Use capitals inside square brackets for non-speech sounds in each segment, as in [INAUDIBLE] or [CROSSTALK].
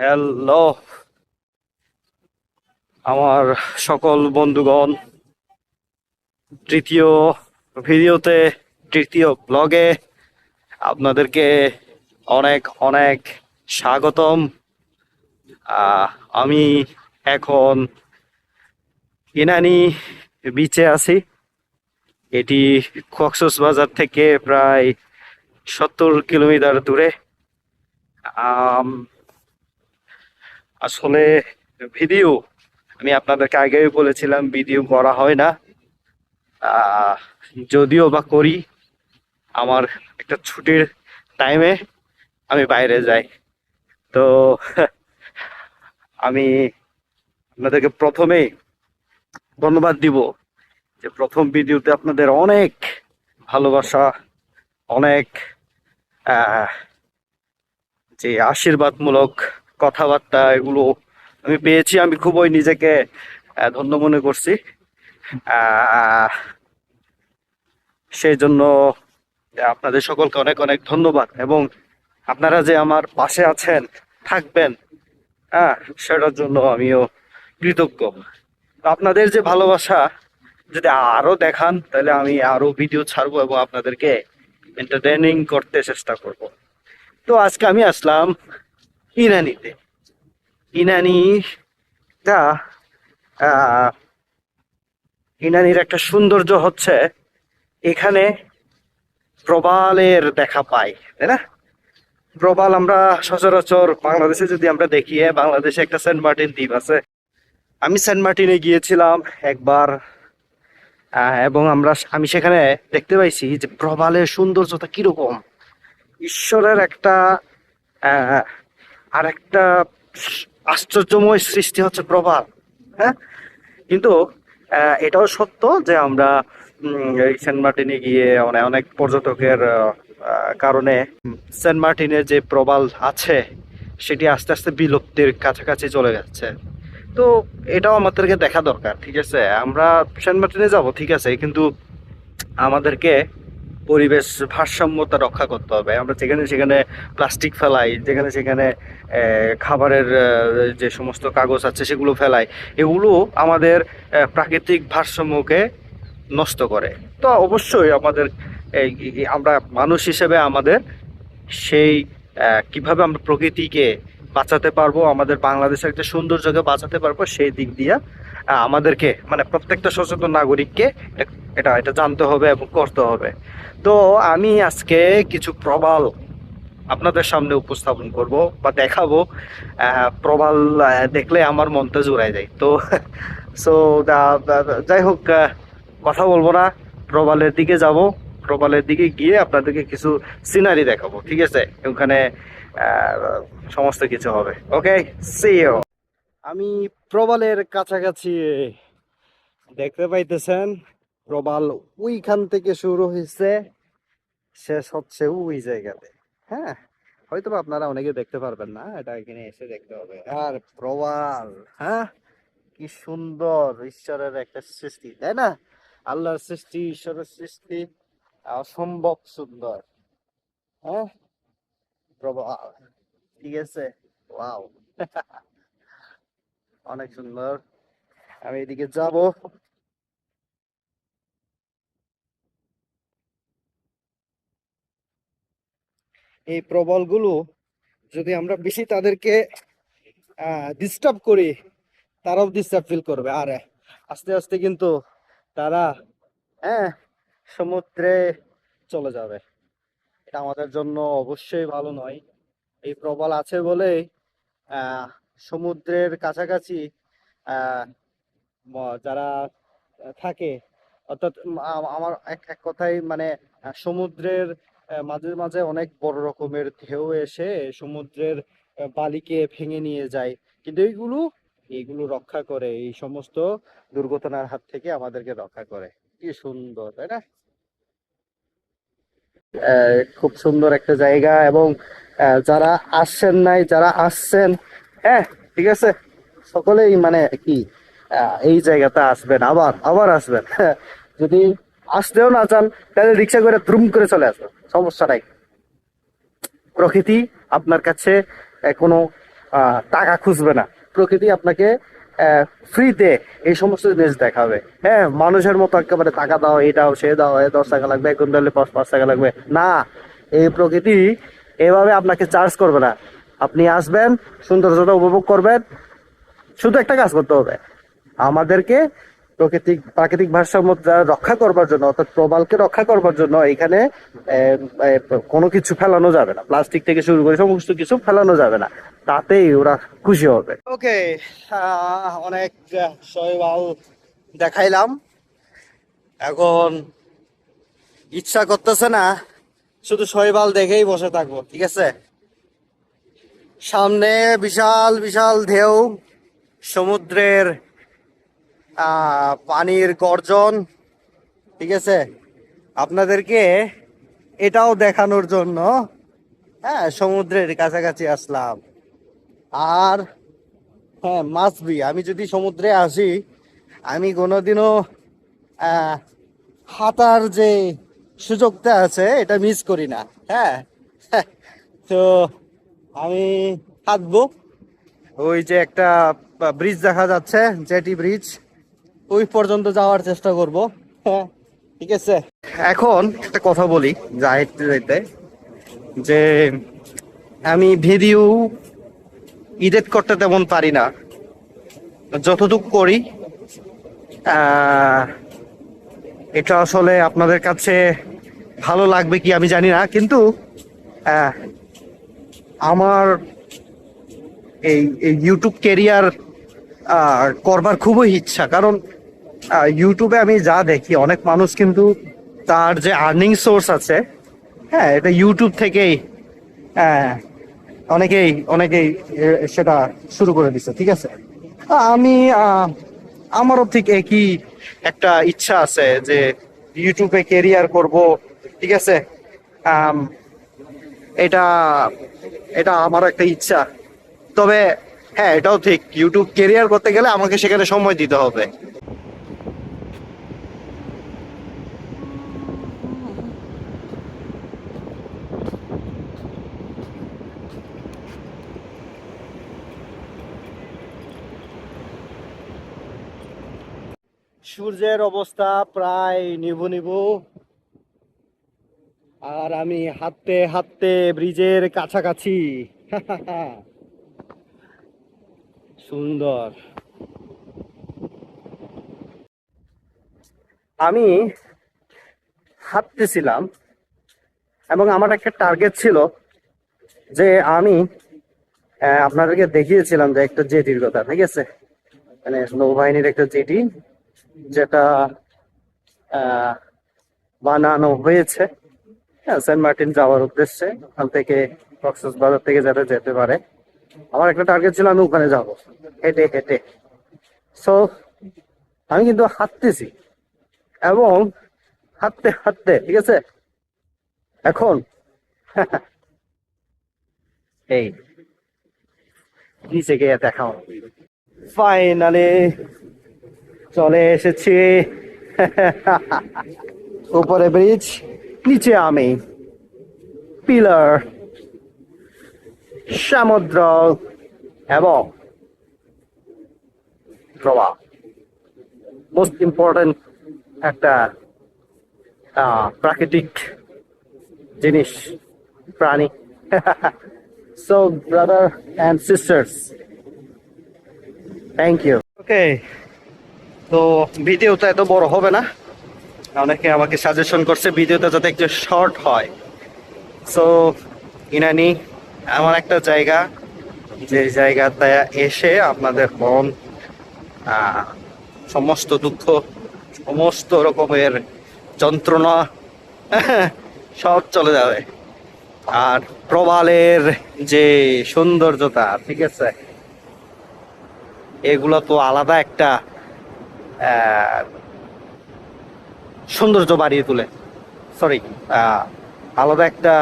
Hello আমার সকল বন্ধুগণ। তৃতীয় ভিডিওতে, তৃতীয় ব্লগে আপনাদেরকে অনেক অনেক স্বাগতম। আমি এখন ইনানি বিচে আছি। এটি কক্সবাজার থেকে প্রায় সত্তর কিলোমিটার দূরে। আসলে ভিডিও, আমি আপনাদেরকে আগেই বলেছিলাম, ভিডিও করা হয় না। যদিও বা করি, আমার একটা ছুটির টাইমে আমি বাইরে যাই। তো, আমি আপনাদেরকে প্রথমেই ধন্যবাদ দিব যে প্রথম ভিডিওতে আপনাদের অনেক ভালোবাসা, অনেক যে আশীর্বাদমূলক কথাবার্তা এগুলো আমি পেয়েছি, আমি খুবই নিজেকে ধন্য মনে করছি। সেই জন্য আপনাদের সকলকে অনেক অনেক ধন্যবাদ এবং আপনারা যে আমার পাশে আছেন, থাকবেন হ্যাঁ সেটার জন্য আমিও কৃতজ্ঞ। আপনাদের যে ভালোবাসা, যদি আরও দেখান, তাহলে আমি আরও ভিডিও ছাড়বো এবং আপনাদেরকে এন্টারটেনিং করতে চেষ্টা করব। তো আজকে আমি আসলাম ইনানিতে। আহ, ইনানির একটা সৌন্দর্য হচ্ছে এখানে প্রবালের দেখা পাই তাই না? প্রবাল আমরা সচরাচর বাংলাদেশে যদি আমরা দেখি বাংলাদেশে একটা সেন্ট মার্টিন দ্বীপ আছে। আমি সেন্ট মার্টিনে গিয়েছিলাম একবার এবং আমরা আমি সেখানে দেখতে পাইছি যে প্রবালের সৌন্দর্যতা কীরকম। ঈশ্বরের একটা আর একটা আশ্চর্যময় সৃষ্টি হচ্ছে প্রবাল হ্যাঁ? কিন্তু এটাও সত্য যে আমরা সেন্ট মার্টিনে গিয়ে অনেক অনেক পর্যটকের কারণে সেন্ট মার্টিনের যে প্রবাল আছে, সেটি আস্তে আস্তে বিলুপ্তির কাছাকাছি চলে যাচ্ছে। তো এটাও আমাদেরকে দেখা দরকার, ঠিক আছে? আমরা সেন্ট মার্টিনে যাব, ঠিক আছে? কিন্তু আমাদেরকে পরিবেশ ভারসাম্যতা রক্ষা করতে হবে। আমরা যেখানে সেখানে প্লাস্টিক ফেলাই, যেখানে সেখানে খাবারের যে সমস্ত কাগজ আছে সেগুলো ফেলাই, এগুলো আমাদের প্রাকৃতিক ভারসাম্যকে নষ্ট করে। তো অবশ্যই আমাদের আমরা মানুষ হিসেবে আমাদের সেই কীভাবে আমরা প্রকৃতিকে বাঁচাতে পারব, আমাদের বাংলাদেশের একটা সৌন্দর্যকে বাঁচাতে পারব, সেই দিক দিয়ে আমাদেরকে মানে প্রত্যেকটা সচেতন নাগরিককে এটা- এটা জানতে হবে এবং করতে হবে। তো আমি আজকে কিছু প্রবাল আপনাদের সামনে উপস্থাপন করব বা দেখাবো। প্রবাল দেখলে আমার মনটা জুড়ায় যায়। তো [LAUGHS] সো যাই হোক কথা বলব না। প্রবালের দিকে যাব। প্রবালের দিকে গিয়ে আপনাদেরকে কিছু সিনারি দেখাবো, ঠিক আছে? ওখানে সমস্ত কিছু হবে। ওকে সি আমি প্রবালের কাছাকাছি। দেখতে পাইতেছেন, প্রবাল ওইখান থেকে শুরু হয়েছে শেষ হচ্ছে ওই জায়গাতে। হ্যাঁ হয়তো আপনারা অনেকে দেখতে পারবেন না, এটা এখানে এসে দেখতে হবে। আর প্রবাল হ্যাঁ কি সুন্দর ঈশ্বরের একটা সৃষ্টি, তাই না? আল্লাহর সৃষ্টি, ঈশ্বরের সৃষ্টি, অসম্ভব সুন্দর। হ্যাঁ প্রবাল, ঠিক আছে? ওয়াও। [LAUGHS] অনেক সুন্দর। আমি এদিকে যাব। এই প্রবলগুলো যদি আমরা বেশি তাদেরকে ডিস্টার্ব করি, তারাও ডিস্টার্ব ফিল করবে। আর, আস্তে আস্তে কিন্তু তারা হ্যাঁ সমুদ্রে চলে যাবে। এটা আমাদের জন্য অবশ্যই ভালো নয়। এই প্রবল আছে বলে আহ সমুদ্রের কাছাকাছি যারা থাকে, অর্থাৎ আমার এক এক কথায় মানে সমুদ্রের মাঝে মাঝে অনেক বড় রকমের ঢেউ এসে সমুদ্রের বালিকে ভেঙে নিয়ে যায়। কিন্তু এইগুলো এইগুলো রক্ষা করে, এই সমস্ত দুর্ঘটনার হাত থেকে আমাদেরকে রক্ষা করে। কি সুন্দর, তাই না? খুব সুন্দর একটা জায়গা এবং যারা আসছেন নাই, যারা আসছেন হ্যাঁ ঠিক আছে। সকলেই মানে কি এই জায়গাতে আসবেন, আবার আবার আসবেন। যদি আসতেও না চান, তাহলে রিক্সা করে দ্রুম করে চলে আসবেন, সমস্যা নাই। প্রকৃতি আপনার কাছে কোনো টাকা খুঁজবে না। প্রকৃতি আপনাকে ফ্রিতে এই সমস্ত জিনিস দেখাবে। হ্যাঁ মানুষের মতো একেবারে টাকা দাও এটাও সে দাও, এ দশ টাকা লাগবে, এক কুইন্টাল পাঁচ পাঁচ টাকা লাগবে। না, এই প্রকৃতি এভাবে আপনাকে চার্জ করবে না। আপনি আসবেন সৌন্দর্যতা উপভোগ করবেন। শুধু একটা কাজ করতে হবে। আমাদেরকে প্রাকৃতিক প্রাকৃতিক ভারসাম্য রক্ষা করবার জন্য, অর্থাৎ প্রবালকে রক্ষা করবার জন্য এখানে কোনো কিছু ফেলানো যাবে না। প্লাস্টিক থেকে শুরু করে সমস্ত কিছু ফেলানো যাবে না। তাতেই ওরা খুশি হবে। ওকে অনেক শৈবাল দেখাইলাম। এখন ইচ্ছা করতেছে না, শুধু শৈবাল দেখেই বসে থাকব, ঠিক আছে? সামনে বিশাল বিশাল ঢেউ, সমুদ্রের পানির গর্জন, ঠিক আছে? আপনাদেরকে এটাও দেখানোর জন্য হ্যাঁ সমুদ্রের কাছাকাছি আসলাম। আর হ্যাঁ মাসবি আমি যদি সমুদ্রে আসি, আমি কোনোদিনও হাঁটার যে সুযোগটা আছে, এটা মিস করি না হ্যাঁ? [LAUGHS] তো আমি হাঁটবো। ওই যে একটা ব্রিজ দেখা যাচ্ছে জেটি ব্রিজ ওই পর্যন্ত যাওয়ার চেষ্টা করব। হ্যাঁ ঠিক আছে। এখন একটা কথা বলি যাইতে যাইতে যে আমি ভিডিও এডিট করতে তেমন পারি না। যতটুকু করি এটা আসলে আপনাদের কাছে ভালো লাগবে কি আমি জানি না কিন্তু আমার এই ইউটিউব কেরিয়ার করবার খুবই ইচ্ছা। কারণ ইউটিউবে আমি যা দেখি, অনেক মানুষ কিন্তু তার যে আর্নিং সোর্স আছে হ্যাঁ এটা ইউটিউব থেকেই অনেকেই অনেকেই সেটা শুরু করে দিচ্ছে ঠিক আছে? আমি আমারও ঠিক একই একটা ইচ্ছা আছে যে ইউটিউবে কেরিয়ার করব, ঠিক আছে? এটা এটা আমার একটা ইচ্ছা। তবে হ্যাঁ এটাও ঠিক। ইউটিউব কেরিয়ার করতে গেলে আমাকে সেখানে সময় দিতে হবে। সূর্যের অবস্থা প্রায় নিভু নিভু। আর আমি হাঁটতে হাঁটতে ব্রিজের কাছাকাছি। [LAUGHS] সুন্দর। আমি হাঁটতেছিলাম এবং আমার একটা টার্গেট ছিল যে আমি আপনাদেরকে দেখিয়েছিলাম যে একটা জেটির কথা, ঠিক আছে? মানে নৌবাহিনীর একটা জেটি যেটা বানানো হয়েছে। হ্যাঁ সেন্ট মার্টিন যাওয়ার উদ্দেশ্যে ওখান থেকে কক্সেস বাজার থেকে যাতে যেতে পারে। আমার একটা টার্গেট ছিল, আমি ওখানে যাব। হেঁটে হেঁটে। সো আমি কিন্তু হাঁটতেছি। এবং হাঁটতে হাঁটতে, ঠিক আছে? এখন [LAUGHS] এই, নিচে গিয়ে দেখাও ফাইনালি চলে এসেছি। [LAUGHS] উপরে ব্রিজ নিচে আমি। পিলার সমুদ্র এবং প্রবাহ মোস্ট ইম্পর্টেন্ট একটা প্রাকৃতিক জিনিস, প্রাণী। So brother and sisters thank you okay তো ভিডিওটা এত বড় হবে না। অনেকে আমাকে সাজেশন করছে ভিডিওটা যাতে একটু শর্ট হয়। সো ইনানি, এমন একটা জায়গা, যে জায়গাতে এসে আপনাদের মন সমস্ত দুঃখ, সমস্ত রকমের যন্ত্রণা, সব চলে যাবে। আর প্রবালের যে সৌন্দর্যতা, ঠিক আছে? এগুলো তো আলাদা একটা সৌন্দর্য বাড়িয়ে তোলে। সরি আলাদা একটা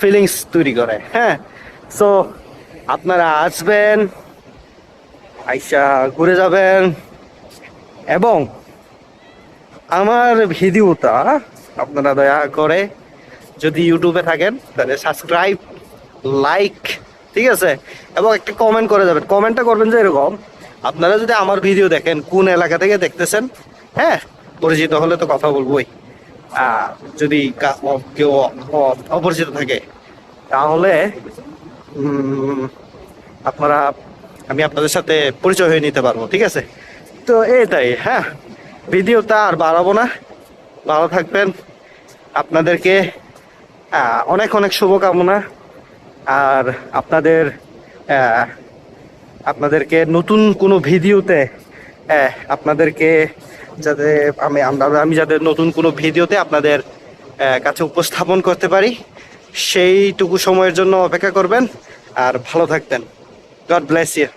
ফিলিংস তৈরি করে হ্যাঁ? সো আপনারা আসবেন, আইসা ঘুরে যাবেন, এবং আমার ভিডিওটা আপনারা দয়া করে যদি ইউটিউবে থাকেন, তাহলে সাবস্ক্রাইব লাইক ঠিক আছে? এবং একটা কমেন্ট করে যাবেন। কমেন্টটা করবেন যে এরকম, আপনারা যদি আমার ভিডিও দেখেন, কোন এলাকা থেকে দেখতেছেন হ্যাঁ? পরিচিত হলে তো কথা বলবোই। যদি কেউ অপরিচিত থাকে, তাহলে আপনারা, আমি আপনাদের সাথে পরিচয় হয়ে নিতে পারব, ঠিক আছে? তো এটাই হ্যাঁ? ভিডিওটা আর বাড়াবো না। ভালো থাকবেন। আপনাদেরকে অনেক অনেক শুভকামনা। আর আপনাদের আপনাদেরকে নতুন কোনো ভিডিওতে আপনাদেরকে যাতে আমি আমি যাদের নতুন কোনো ভিডিওতে আপনাদের কাছে উপস্থাপন করতে পারি। সেইটুকু সময়ের জন্য অপেক্ষা করবেন আর ভালো থাকবেন। God bless you